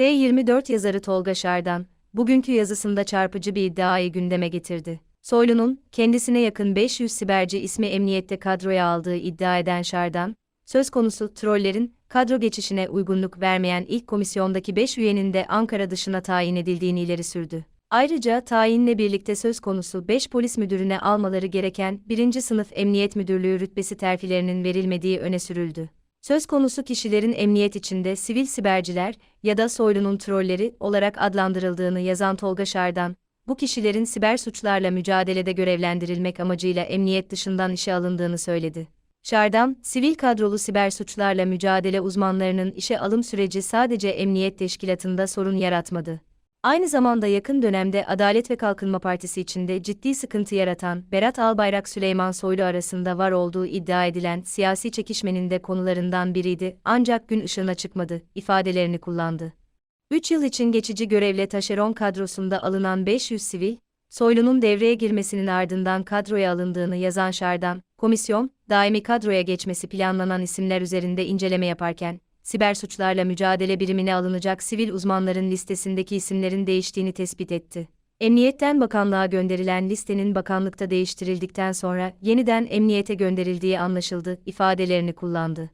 T24 yazarı Tolga Şardan, bugünkü yazısında çarpıcı bir iddiayı gündeme getirdi. Soylu'nun, kendisine yakın 500 siberci ismi emniyette kadroya aldığı iddia eden Şardan, söz konusu trollerin, kadro geçişine uygunluk vermeyen ilk komisyondaki 5 üyenin de Ankara dışına tayin edildiğini ileri sürdü. Ayrıca tayinle birlikte söz konusu 5 polis müdürüne almaları gereken 1. sınıf emniyet müdürlüğü rütbesi terfilerinin verilmediği öne sürüldü. Söz konusu kişilerin emniyet içinde sivil siberciler ya da soylunun trolleri olarak adlandırıldığını yazan Tolga Şardan, bu kişilerin siber suçlarla mücadelede görevlendirilmek amacıyla emniyet dışından işe alındığını söyledi. Şardan, sivil kadrolu siber suçlarla mücadele uzmanlarının işe alım süreci sadece emniyet teşkilatında sorun yaratmadı. Aynı zamanda yakın dönemde Adalet ve Kalkınma Partisi içinde ciddi sıkıntı yaratan Berat Albayrak Süleyman Soylu arasında var olduğu iddia edilen siyasi çekişmenin de konularından biriydi ancak gün ışığına çıkmadı ifadelerini kullandı. 3 yıl için geçici görevle taşeron kadrosunda alınan 500 sivil, Soylu'nun devreye girmesinin ardından kadroya alındığını yazan Şardan, komisyon, daimi kadroya geçmesi planlanan isimler üzerinde inceleme yaparken, siber suçlarla mücadele birimine alınacak sivil uzmanların listesindeki isimlerin değiştiğini tespit etti. Emniyetten bakanlığa gönderilen listenin bakanlıkta değiştirildikten sonra yeniden emniyete gönderildiği anlaşıldı ifadelerini kullandı.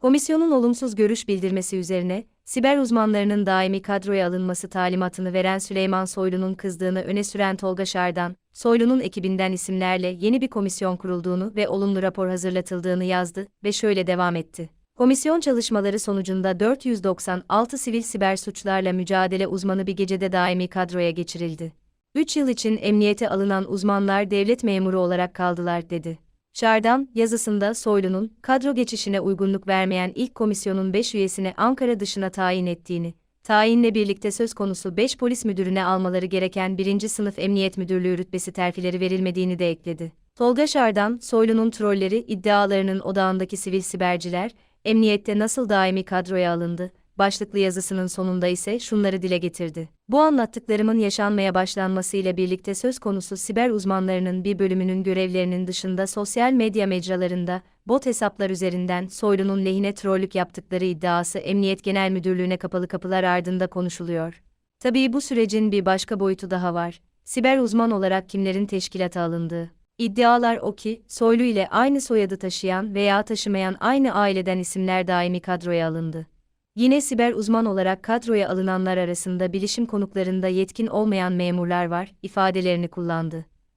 Komisyonun olumsuz görüş bildirmesi üzerine, siber uzmanlarının daimi kadroya alınması talimatını veren Süleyman Soylu'nun kızdığını öne süren Tolga Şardan, Soylu'nun ekibinden isimlerle yeni bir komisyon kurulduğunu ve olumlu rapor hazırlatıldığını yazdı ve şöyle devam etti. Komisyon çalışmaları sonucunda 496 sivil siber suçlarla mücadele uzmanı bir gecede daimi kadroya geçirildi. 3 yıl için emniyete alınan uzmanlar devlet memuru olarak kaldılar dedi. Şardan, yazısında Soylu'nun, kadro geçişine uygunluk vermeyen ilk komisyonun 5 üyesini Ankara dışına tayin ettiğini, tayinle birlikte söz konusu 5 polis müdürüne almaları gereken 1. sınıf emniyet müdürlüğü rütbesi terfileri verilmediğini de ekledi. Tolga Şardan, Soylu'nun trolleri iddialarının odağındaki sivil siberciler, emniyette nasıl daimi kadroya alındı, başlıklı yazısının sonunda ise şunları dile getirdi. Bu anlattıklarımın yaşanmaya başlanmasıyla birlikte söz konusu siber uzmanlarının bir bölümünün görevlerinin dışında sosyal medya mecralarında, bot hesaplar üzerinden soylunun lehine trollük yaptıkları iddiası Emniyet Genel Müdürlüğü'ne kapalı kapılar ardında konuşuluyor. Tabii bu sürecin bir başka boyutu daha var. Siber uzman olarak kimlerin teşkilata alındığı. İddialar o ki, Soylu ile aynı soyadı taşıyan veya taşımayan aynı aileden isimler daimi kadroya alındı. Yine siber uzman olarak kadroya alınanlar arasında bilişim konuklarında yetkin olmayan memurlar var, ifadelerini kullandı.